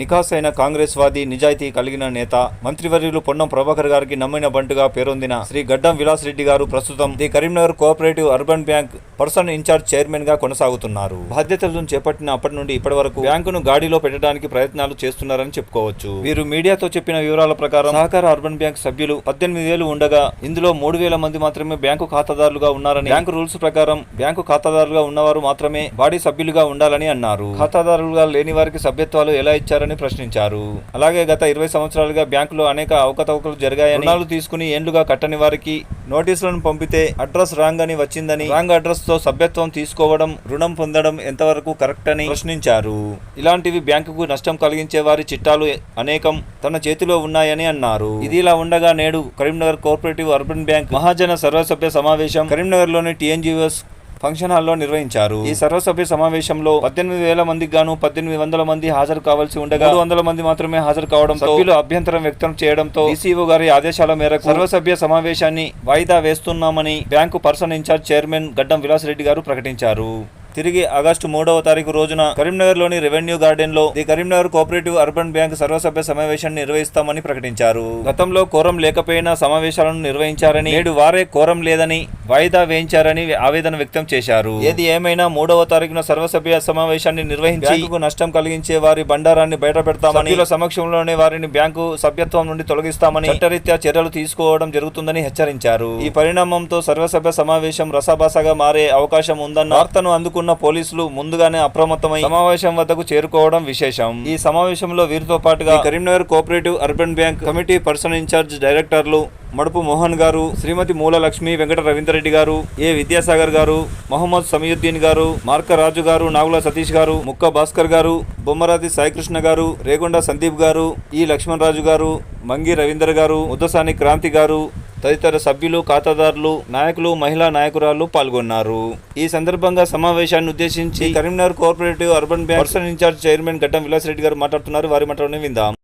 నికాస్ అయిన కాంగ్రెస్ వాది నిజాయితీ కలిగిన నేత మంత్రివర్యులు పొన్నం ప్రభాకర్ గారికి నమ్మిన బంటుగా పేరొందిన శ్రీ గడ్డం విలాస్ రెడ్డి గారు ప్రస్తుతం the Karimnagar cooperative urban bank person in charge చైర్మన్గా కొనసాగుతున్నారు. బాధ్యతలను చేపట్టిన అప్పటి నుండి ఇప్పటి వరకు బ్యాంకును గాడిలో పెట్టడానికి ప్రయత్నాలు చేస్తున్నారని చెప్పుకోవచ్చు. వీరు మీడియాతో చెప్పిన వివరాల ప్రకారం సహకార అర్బన్ బ్యాంక్ సభ్యులు పద్దెనిమిది వేలు ఉండగా ఇందులో మూడు వేల మంది మాత్రమే బ్యాంకు ఖాతాదారులుగా ఉన్నారని బ్యాంకు రూల్స్ ప్రకారం బ్యాంకు ఖాతాదారులుగా ఉన్నవారు మాత్రమే బాడీ సభ్యులుగా ఉండాలని అన్నారు. ఖాతాదారులుగా లేని వారికి సభ్యత్వాలు ఎలా ఇచ్చారు చేశారని ప్రశ్నించారు. అలాగే గత ఇరవై సంవత్సరాలుగా బ్యాంకులో అనేక అవకతవకలు జరిగాయని రుణాలు తీసుకుని ఏండ్లుగా కట్టని వారికి నోటీసులను పంపితే అడ్రస్ రాంగ్ అని వచ్చిందని రాంగ్ అడ్రస్తో సభ్యత్వం తీసుకోవడం రుణం పొందడం ఎంతవరకు కరెక్ట్ అని ప్రశ్నించారు. ఇలాంటివి బ్యాంకుకు నష్టం కలిగించే వారి చిట్టాలు అనేకం తన చేతిలో ఉన్నాయని అన్నారు. ఇది ఇలా ఉండగా నేడు కరీంనగర్ కోఆపరేటివ్ అర్బన్ బ్యాంక్ మహాజన సర్వసభ్య సమావేశం కరీంనగర్లోని టీఎన్జిఎస్ ఫంక్షన్ హాల్లో నిర్వహించారు. ఈ సర్వసభ్య సమావేశంలో పద్దెనిమిది వేల మందికి గాను పద్దెనిమిది వందల మంది హాజరు కావాల్సి ఉండగా మూడు వందల మంది మాత్రమే హాజరు కావడం సభ్యులు అభ్యంతరం వ్యక్తం చేయడంతో డీసీఓ గారి ఆదేశాల మేరకు సర్వసభ్య సమావేశాన్ని వాయిదా వేస్తున్నామని bank person in charge chairman Gaddam Vilasareddy గారు ప్రకటించారు. తిరిగి ఆగస్టు మూడవ తారీఖు రోజున కరీంనగర్లోని రెవెన్యూ గార్డెన్లో the Karimnagar cooperative urban bank సర్వసభ్య సమావేశాన్ని నిర్వహిస్తామని ప్రకటించారు. గతంలో కోరం లేకపోయినా సమావేశాలను నిర్వహించారని నేడు వారే కోరం లేదని వాయిదా వేయించారని ఆవేదన వ్యక్తం చేశారు. ఏది ఏమైనా మూడవ తారీఖున సర్వసభ్య సమావేశాన్ని నిర్వహించి బ్యాంకుకు నష్టం కలిగించే వారి బండారాన్ని బయట పెడతామని సమక్షంలోనే వారిని బ్యాంకు సభ్యత్వం నుండి తొలగిస్తామని చట్టరీత్యా చర్యలు తీసుకోవడం జరుగుతుందని హెచ్చరించారు. ఈ పరిణామంతో సర్వసభ్య సమావేశం రసాభాసగా మారే అవకాశం ఉందన్న వార్తను అందుకున్న పోలీసులు ముందుగానే అప్రమత్తమై సమావేశం వద్దకు చేరుకోవడం విశేషం. ఈ సమావేశంలో వీరితో పాటుగా Karimnagar cooperative urban bank committee person in charge డైరెక్టర్లు మడుపు మోహన్ గారు శ్రీమతి మూల లక్ష్మి వెంకట రవీంద్రరెడ్డి గారు ఏ విద్యాసాగర్ గారు మహమ్మద్ సమీయుద్దీన్ గారు మార్క రాజు గారు నాగుల సతీష్ గారు ముక్క భాస్కర్ గారు బొమ్మరాతి సాయికృష్ణ గారు రేగొండ సందీప్ గారు ఈ లక్ష్మణ్ రాజు గారు మంగి రవీందర్ గారు ముద్దసాని క్రాంతి గారు తదితర సభ్యులు ఖాతాదారులు నాయకులు మహిళా నాయకురాలు పాల్గొన్నారు. ఈ సందర్భంగా సమావేశాన్ని ఉద్దేశించి Karimnagar cooperative urban bank person in charge chairman Gaddam Vilasreddy garu మాట్లాడుతున్నారు. వారి మాటలోనే విందాం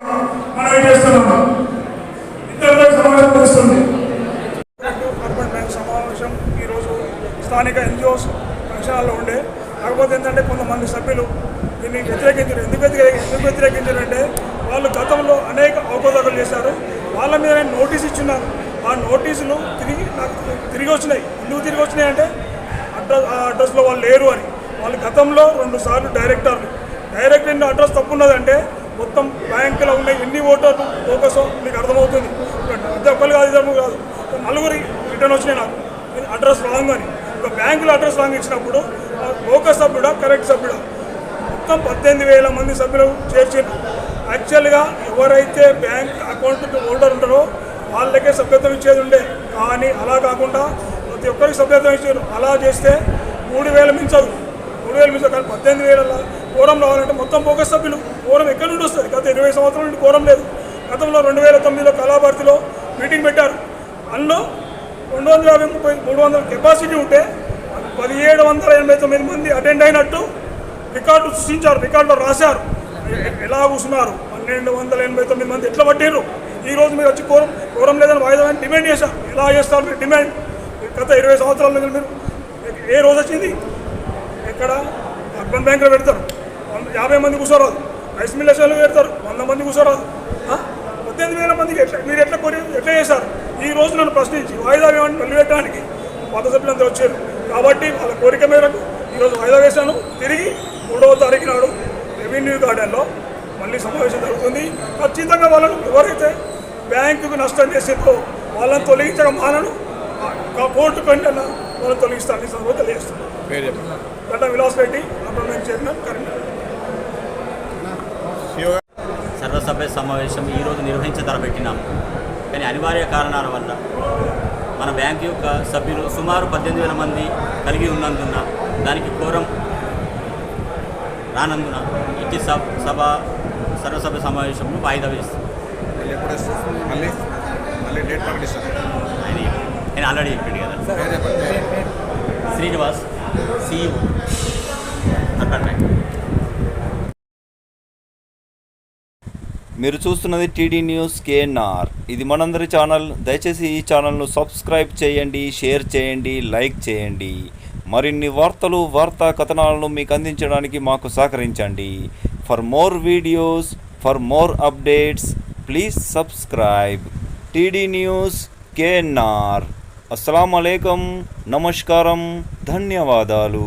మనం ఏం చేస్తున్నాం ఇద్దరితో సమావేశం వస్తుంది అర్బన్ బ్యాంక్ సమావేశం ఈరోజు స్థానిక ఎన్జిఓస్ ఫంక్షన్లో ఉండే. కాకపోతే ఏంటంటే కొంతమంది సభ్యులు దీన్ని వ్యతిరేకించారు. ఎందుకు ఎందుకు వ్యతిరేకించారు అంటే వాళ్ళు గతంలో అనేక అవకతవకలు చేశారు. వాళ్ళ మీద నేను నోటీస్ ఇచ్చున్నాను ఆ నోటీసులు తిరిగి నాకు తిరిగి వచ్చినాయి. ఎందుకు తిరిగి వచ్చినాయి అంటే అడ్రస్ ఆ అడ్రస్లో వాళ్ళు లేరు అని. వాళ్ళు గతంలో రెండు సార్లు డైరెక్టర్లు. డైరెక్టర్ అడ్రస్ తప్పు ఉన్నదంటే మొత్తం బ్యాంకులో ఉన్న ఎన్ని ఓటర్లు ఫోకస్ మీకు అర్థమవుతుంది. ప్రతి ఒక్కరు కాదు ఇద్దరు కాదు. నలుగురి రిటర్న్ వచ్చినాయి నాకు. అడ్రస్ రాంగ్ అని. ఒక బ్యాంకులో అడ్రస్ రాంగ్ ఇచ్చినప్పుడు ఫోకస్ సభ్యుడా కరెక్ట్ సభ్యుడా మొత్తం పద్దెనిమిది వేల మంది సభ్యులు చేర్చారు యాక్చువల్గా ఎవరైతే బ్యాంక్ అకౌంట్ హోల్డర్ ఉంటారో వాళ్ళకే సభ్యత్వం ఇచ్చేది ఉండే. కానీ అలా కాకుండా ప్రతి ఒక్కరికి సభ్యత్వం ఇచ్చారు అలా చేస్తే మూడు వేల మించదు మూడు వేలు మించదు కానీ పద్దెనిమిది వేల కోరం రావాలంటే మొత్తం ఫోకస్ సభ్యులు. కోరం ఎక్కడి నుండి వస్తుంది? గత ఇరవై సంవత్సరాల నుండి కోరం లేదు. గతంలో రెండు వేల తొమ్మిదిలో కళాభారతిలో మీటింగ్ పెట్టారు. అందులో రెండు వందల యాభై ముప్పై మూడు వందల కెపాసిటీ ఉంటే పదిహేడు వందల ఎనభై తొమ్మిది మంది అటెండ్ అయినట్టు రికార్డు సృష్టించారు రికార్డులో రాశారు. ఎలా కూర్చున్నారు? పన్నెండు వందల ఎనభై తొమ్మిది మంది ఎట్లా పట్టిండ్రు ఈరోజు మీరు వచ్చి కోరం కోరం లేదని వాయిదా డిమాండ్ చేశారు. ఎలా చేస్తారు మీరు డిమాండ్? గత ఇరవై సంవత్సరాల నుంచి మీరు ఏ రోజు వచ్చింది? ఎక్కడ? అర్బన్ బ్యాంకులో పెడతారు. వంద యాభై మంది కూర్చోరాదు. రైస్ మిల్లర్స్లో పెడతారు. వంద మంది కూర్చోరాదు. పద్దెనిమిది వేల మందికి ఎట్లా మీరు ఎట్లా కోరి ఎట్లా చేశారు? ఈ రోజు నన్ను ప్రశ్నించి వాయిదా వేయమని నిలబెట్టడానికి పాత సభ్యులంతా వచ్చారు. కాబట్టి వాళ్ళ కోరిక మేరకు ఈరోజు వాయిదా వేశాను. తిరిగి మూడవ తారీఖు నాడు రెవెన్యూ గార్డెన్లో మళ్ళీ సమావేశం జరుగుతుంది. ఖచ్చితంగా వాళ్ళను ఎవరైతే బ్యాంకుకు నష్టం చేసిందో వాళ్ళని తొలగించక మానను. కోర్టు కంటే వాళ్ళని తొలగిస్తాను ఈ సందర్భంగా తెలియజేస్తాను గడ్డ విలాస్ రెడ్డి అప్పుడు నేను చైర్మన్ కరీంనగర్. సర్వసభ్య సమావేశం ఈరోజు నిర్వహించ తలపెట్టినాం కానీ అనివార్య కారణాల వల్ల మన బ్యాంక్ యొక్క సభ్యులు సుమారు పద్దెనిమిది వేల మంది కలిగి ఉన్నందున దానికి కోరం రానందున ఇట్టి సభ సభ సర్వసభ్య సమావేశంను వాయిదా వేస్తుంది? ఆయన ఆల్రెడీ చెప్పిండు కదా. శ్రీనివాస్ సిఇఓ అర్బన్ బ్యాంక్ మీరు చూస్తున్నది టీడీ న్యూస్ కేఎన్ఆర్. ఇది మనందరి ఛానల్. దయచేసి ఈ ఛానల్ను సబ్స్క్రైబ్ చేయండి షేర్ చేయండి లైక్ చేయండి. మరిన్ని వార్తలు వార్తా కథనాలను మీకు అందించడానికి మాకు సహకరించండి. For more videos for more updates please subscribe. TD news KNR. అస్సలం నమస్కారం. ధన్యవాదాలు.